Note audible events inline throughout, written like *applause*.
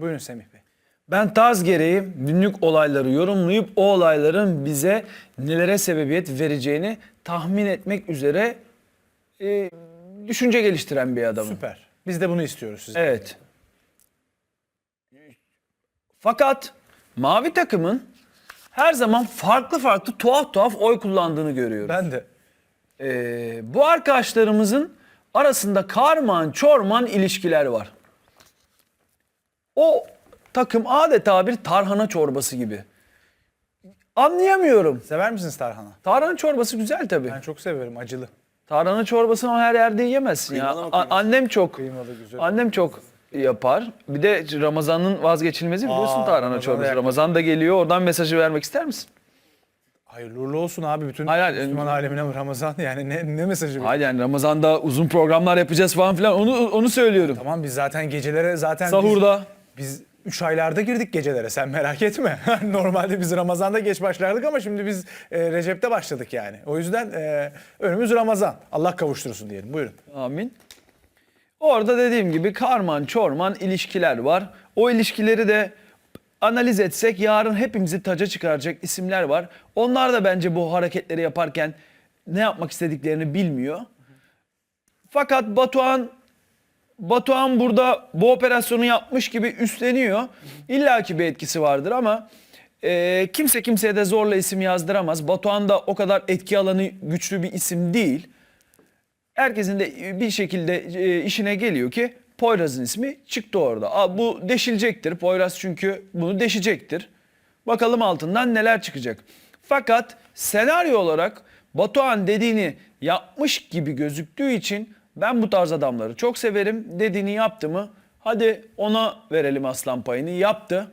Buyurun Semih Bey. Ben tarz gereği günlük olayları yorumlayıp o olayların bize nelere sebebiyet vereceğini tahmin etmek üzere e, düşünce geliştiren bir adamım. Süper. Biz de bunu istiyoruz sizden. Evet. Fakat mavi takımın her zaman farklı farklı tuhaf tuhaf oy kullandığını görüyoruz. Ben de. Ee, bu arkadaşlarımızın arasında karman çorman ilişkiler var. O takım adeta bir tarhana çorbası gibi. Anlayamıyorum. Sever misiniz tarhana? Tarhana çorbası güzel tabii. Ben çok severim acılı. Tarhana çorbasını her yerde yiyemezsin ya. Kıymalı mı, A- kıymasız? annem çok Kıymalı güzel. annem çok yapar. Bir de Ramazan'ın vazgeçilmezi biliyorsun Aa, tarhana Ramazan'da çorbası. yaklaşık. Ramazan da geliyor. Oradan mesajı vermek ister misin? Hayırlı uğurlu olsun abi bütün Hayır, hayır, Müslüman alemine Ramazan *laughs* yani ne, ne mesajı bu? Hayır yani Ramazan'da uzun programlar yapacağız falan filan. Onu onu söylüyorum. Tamam biz zaten gecelere zaten Sahurda. Biz 3 aylarda girdik gecelere sen merak etme. *laughs* Normalde biz Ramazan'da geç başlardık ama şimdi biz e, Recep'te başladık yani. O yüzden e, önümüz Ramazan. Allah kavuştursun diyelim. Buyurun. Amin. Orada dediğim gibi karman çorman ilişkiler var. O ilişkileri de analiz etsek yarın hepimizi taca çıkaracak isimler var. Onlar da bence bu hareketleri yaparken ne yapmak istediklerini bilmiyor. Fakat Batuhan Batuhan burada bu operasyonu yapmış gibi üstleniyor. İlla ki bir etkisi vardır ama e, kimse kimseye de zorla isim yazdıramaz. Batuhan da o kadar etki alanı güçlü bir isim değil herkesin de bir şekilde e, işine geliyor ki Poyraz'ın ismi çıktı orada. Aa, bu deşilecektir. Poyraz çünkü bunu deşecektir. Bakalım altından neler çıkacak. Fakat senaryo olarak Batuhan dediğini yapmış gibi gözüktüğü için ben bu tarz adamları çok severim. Dediğini yaptı mı hadi ona verelim aslan payını. Yaptı.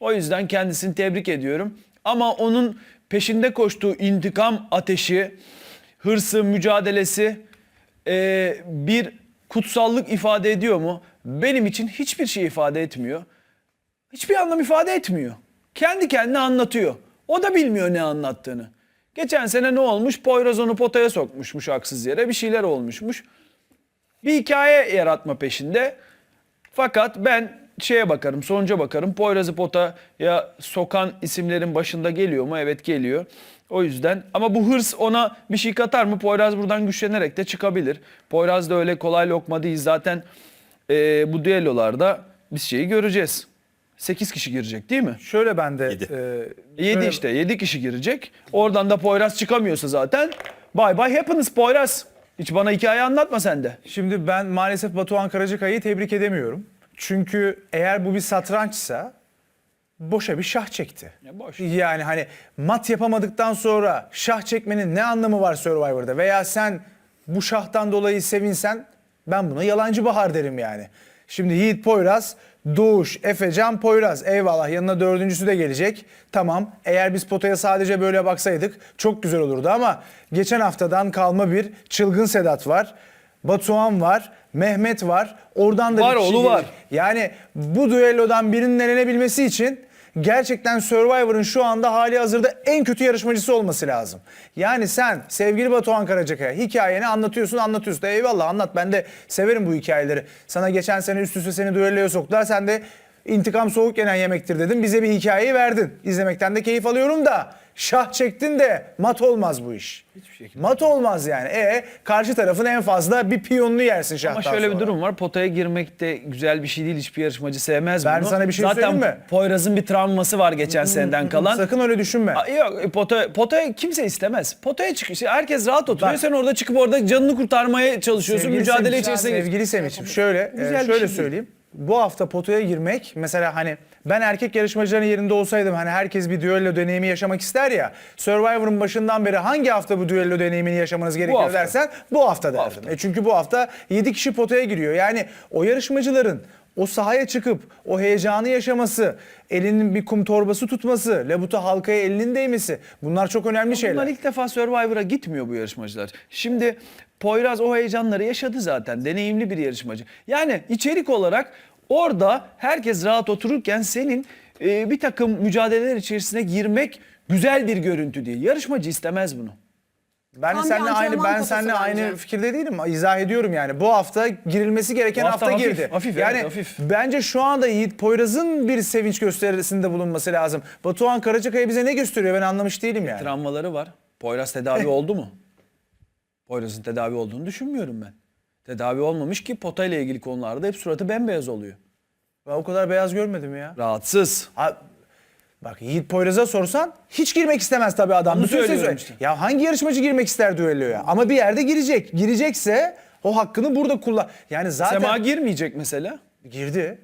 O yüzden kendisini tebrik ediyorum. Ama onun peşinde koştuğu intikam ateşi, hırsı, mücadelesi e, bir kutsallık ifade ediyor mu? Benim için hiçbir şey ifade etmiyor. Hiçbir anlam ifade etmiyor. Kendi kendine anlatıyor. O da bilmiyor ne anlattığını. Geçen sene ne olmuş? Poyraz onu potaya sokmuşmuş haksız yere. Bir şeyler olmuşmuş. Bir hikaye yaratma peşinde. Fakat ben şeye bakarım, sonuca bakarım. Poyraz'ı potaya sokan isimlerin başında geliyor mu? Evet geliyor. O yüzden ama bu hırs ona bir şey katar mı? Poyraz buradan güçlenerek de çıkabilir. Poyraz da öyle kolay lokma değil. Zaten e, bu düellolarda biz şeyi göreceğiz. 8 kişi girecek değil mi? Şöyle ben de Yedi. e, 7 şöyle- işte 7 kişi girecek. Oradan da Poyraz çıkamıyorsa zaten bye bye happiness Poyraz. Hiç bana hikaye anlatma sen de. Şimdi ben maalesef Batuhan Karacakaya'yı tebrik edemiyorum. Çünkü eğer bu bir satrançsa boşa bir şah çekti. Ya boş. Yani hani mat yapamadıktan sonra şah çekmenin ne anlamı var Survivor'da? Veya sen bu şahtan dolayı sevinsen ben buna yalancı bahar derim yani. Şimdi Yiğit Poyraz, Doğuş, Efecan Poyraz. Eyvallah yanına dördüncüsü de gelecek. Tamam eğer biz potaya sadece böyle baksaydık çok güzel olurdu ama geçen haftadan kalma bir çılgın Sedat var. Batuhan var, Mehmet var. Oradan da Var, bir kişi oğlu gelecek. var. Yani bu düellodan birinin elenebilmesi için gerçekten Survivor'ın şu anda hali hazırda en kötü yarışmacısı olması lazım. Yani sen sevgili Batuhan Karacakaya hikayeni anlatıyorsun anlatıyorsun. Da eyvallah anlat ben de severim bu hikayeleri. Sana geçen sene üst üste seni düelloya soktular sen de intikam soğuk yenen yemektir dedim. Bize bir hikayeyi verdin. İzlemekten de keyif alıyorum da şah çektin de mat olmaz bu iş. Hiçbir şekilde. Mat olmaz yani. E karşı tarafın en fazla bir piyonunu yersin şahtan Ama şöyle bir sonra. durum var. Potaya girmek de güzel bir şey değil. Hiçbir yarışmacı sevmez Ben bunu. sana bir şey Zaten söyleyeyim mi? Poyraz'ın bir travması var geçen seneden kalan. Sakın öyle düşünme. Aa, Yok e, potaya, potaya kimse istemez. Potaya çık. işte herkes rahat oturuyor. Bak. Sen orada çıkıp orada canını kurtarmaya çalışıyorsun. Sevgili mücadele Semih, içerisine gir- Sevgili Semih'ciğim şöyle, e, bir şöyle şey söyleyeyim. Bu hafta potaya girmek mesela hani ben erkek yarışmacıların yerinde olsaydım hani herkes bir düello deneyimi yaşamak ister ya. Survivor'ın başından beri hangi hafta bu düello deneyimini yaşamanız gerekiyor hafta. dersen bu hafta derdim. hafta. E çünkü bu hafta 7 kişi potaya giriyor. Yani o yarışmacıların o sahaya çıkıp o heyecanı yaşaması, elinin bir kum torbası tutması, labuta halkaya elinin değmesi bunlar çok önemli şeyler. Bunlar ilk defa Survivor'a gitmiyor bu yarışmacılar. Şimdi Poyraz o heyecanları yaşadı zaten. Deneyimli bir yarışmacı. Yani içerik olarak orada herkes rahat otururken senin e, bir takım mücadeleler içerisine girmek güzel bir görüntü diye. Yarışmacı istemez bunu. Ben Tam bir seninle aynı antrenman ben potası seninle aynı fikirde değilim. İzah ediyorum yani. Bu hafta girilmesi gereken Bu hafta, hafta hafif, girdi. hafif, yani evet, hafif. bence şu anda Yiğit Poyraz'ın bir sevinç gösterisinde bulunması lazım. Batuhan Karacakaya bize ne gösteriyor ben anlamış değilim yani. Travmaları var. Poyraz tedavi *laughs* oldu mu? Poyraz'ın tedavi olduğunu düşünmüyorum ben. Tedavi olmamış ki potayla ilgili konularda hep suratı bembeyaz oluyor. Ben o kadar beyaz görmedim ya. Rahatsız. Ha, bak Yiğit Poyraz'a sorsan hiç girmek istemez tabii adam. Onu Bütün sezon- işte. Ya hangi yarışmacı girmek ister düelloya? Ama bir yerde girecek. Girecekse o hakkını burada kullan. Yani zaten Sema girmeyecek mesela. girdi.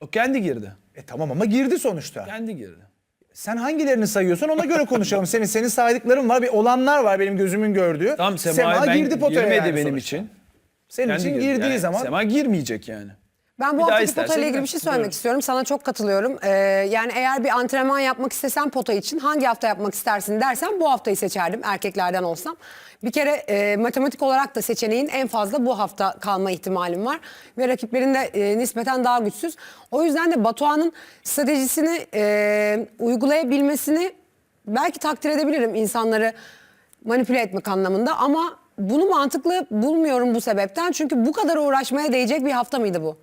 O kendi girdi. E tamam ama girdi sonuçta. Kendi girdi. Sen hangilerini sayıyorsun ona göre konuşalım. Senin senin saydıkların var. Bir olanlar var benim gözümün gördüğü. Tamam Sema, ben girdi potaya girmedi yani benim sonuçta. için. Senin Kendi için girdi. girdiği Yani zaman Sema girmeyecek yani. Ben bu daha haftaki istersen potayla ilgili bir şey söylemek Buyurun. istiyorum. Sana çok katılıyorum. Ee, yani eğer bir antrenman yapmak istesem pota için hangi hafta yapmak istersin dersen bu haftayı seçerdim erkeklerden olsam. Bir kere e, matematik olarak da seçeneğin en fazla bu hafta kalma ihtimalim var. Ve rakiplerin de e, nispeten daha güçsüz. O yüzden de Batuhan'ın stratejisini e, uygulayabilmesini belki takdir edebilirim insanları manipüle etmek anlamında ama bunu mantıklı bulmuyorum bu sebepten. Çünkü bu kadar uğraşmaya değecek bir hafta mıydı bu?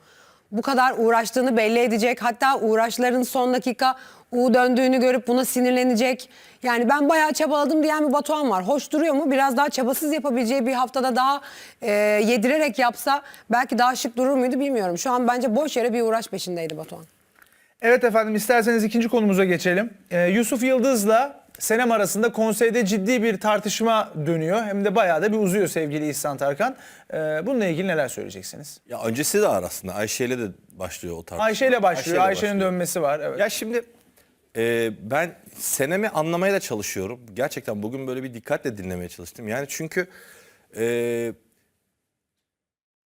Bu kadar uğraştığını belli edecek. Hatta uğraşların son dakika U döndüğünü görüp buna sinirlenecek. Yani ben bayağı çabaladım diyen bir Batuhan var. Hoş duruyor mu? Biraz daha çabasız yapabileceği bir haftada daha e, yedirerek yapsa belki daha şık durur muydu bilmiyorum. Şu an bence boş yere bir uğraş peşindeydi Batuhan. Evet efendim isterseniz ikinci konumuza geçelim. Ee, Yusuf Yıldız'la Senem arasında konseyde ciddi bir tartışma dönüyor. Hem de bayağı da bir uzuyor sevgili İhsan Tarkan. Ee, bununla ilgili neler söyleyeceksiniz? Ya öncesi de var aslında. Ayşe ile de başlıyor o tartışma. Ayşe ile başlıyor. Ayşe Ayşe'nin başlıyor. dönmesi var. Evet. Ya şimdi e, ben senemi anlamaya da çalışıyorum. Gerçekten bugün böyle bir dikkatle dinlemeye çalıştım. Yani çünkü e,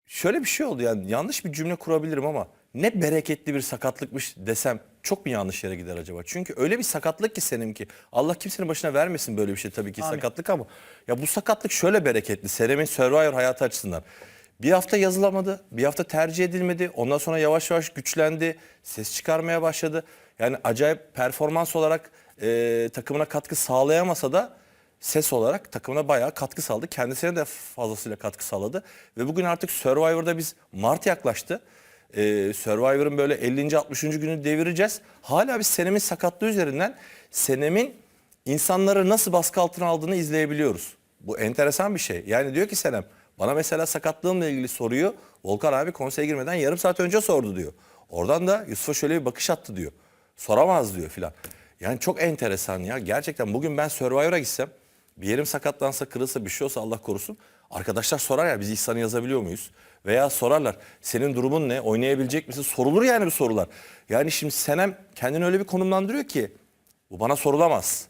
şöyle bir şey oldu yani yanlış bir cümle kurabilirim ama ne bereketli bir sakatlıkmış desem çok mu yanlış yere gider acaba? Çünkü öyle bir sakatlık ki senin ki Allah kimsenin başına vermesin böyle bir şey tabii ki sakatlık ama ya bu sakatlık şöyle bereketli. Senem'in Survivor hayatı açısından. Bir hafta yazılamadı, bir hafta tercih edilmedi. Ondan sonra yavaş yavaş güçlendi, ses çıkarmaya başladı. Yani acayip performans olarak e, takımına katkı sağlayamasa da ses olarak takımına bayağı katkı sağladı. Kendisine de fazlasıyla katkı sağladı. Ve bugün artık Survivor'da biz Mart yaklaştı. Ee, Survivor'ın böyle 50. 60. günü devireceğiz. Hala biz Senem'in sakatlığı üzerinden Senem'in insanları nasıl baskı altına aldığını izleyebiliyoruz. Bu enteresan bir şey. Yani diyor ki Senem bana mesela sakatlığımla ilgili soruyu Volkan abi konseye girmeden yarım saat önce sordu diyor. Oradan da Yusuf'a şöyle bir bakış attı diyor. Soramaz diyor filan. Yani çok enteresan ya. Gerçekten bugün ben Survivor'a gitsem bir yerim sakatlansa kırılsa bir şey olsa Allah korusun. Arkadaşlar sorar ya biz İhsan'ı yazabiliyor muyuz? Veya sorarlar senin durumun ne? Oynayabilecek misin? Sorulur yani bu sorular. Yani şimdi Senem kendini öyle bir konumlandırıyor ki bu bana sorulamaz.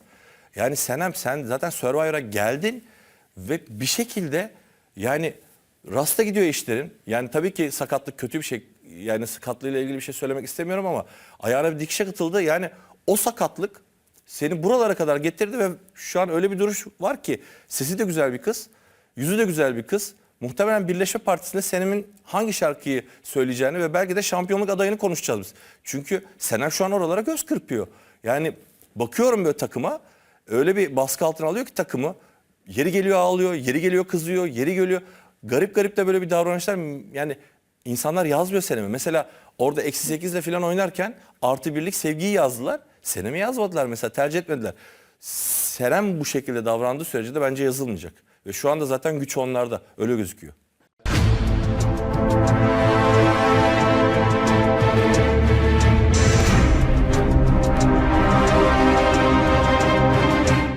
Yani Senem sen zaten Survivor'a geldin ve bir şekilde yani rasta gidiyor işlerin. Yani tabii ki sakatlık kötü bir şey. Yani sakatlığıyla ilgili bir şey söylemek istemiyorum ama ayağına bir dikişe katıldı. Yani o sakatlık seni buralara kadar getirdi ve şu an öyle bir duruş var ki sesi de güzel bir kız, yüzü de güzel bir kız. Muhtemelen Birleşme Partisi'nde Senem'in hangi şarkıyı söyleyeceğini ve belki de şampiyonluk adayını konuşacağız biz. Çünkü Senem şu an oralara göz kırpıyor. Yani bakıyorum böyle takıma öyle bir baskı altına alıyor ki takımı. Yeri geliyor ağlıyor, yeri geliyor kızıyor, yeri geliyor. Garip garip de böyle bir davranışlar yani insanlar yazmıyor Senem'i. Mesela orada eksi sekizle falan oynarken artı birlik sevgiyi yazdılar. Senem'i yazmadılar mesela tercih etmediler. Senem bu şekilde davrandığı sürece de bence yazılmayacak. Ve şu anda zaten güç onlarda öyle gözüküyor.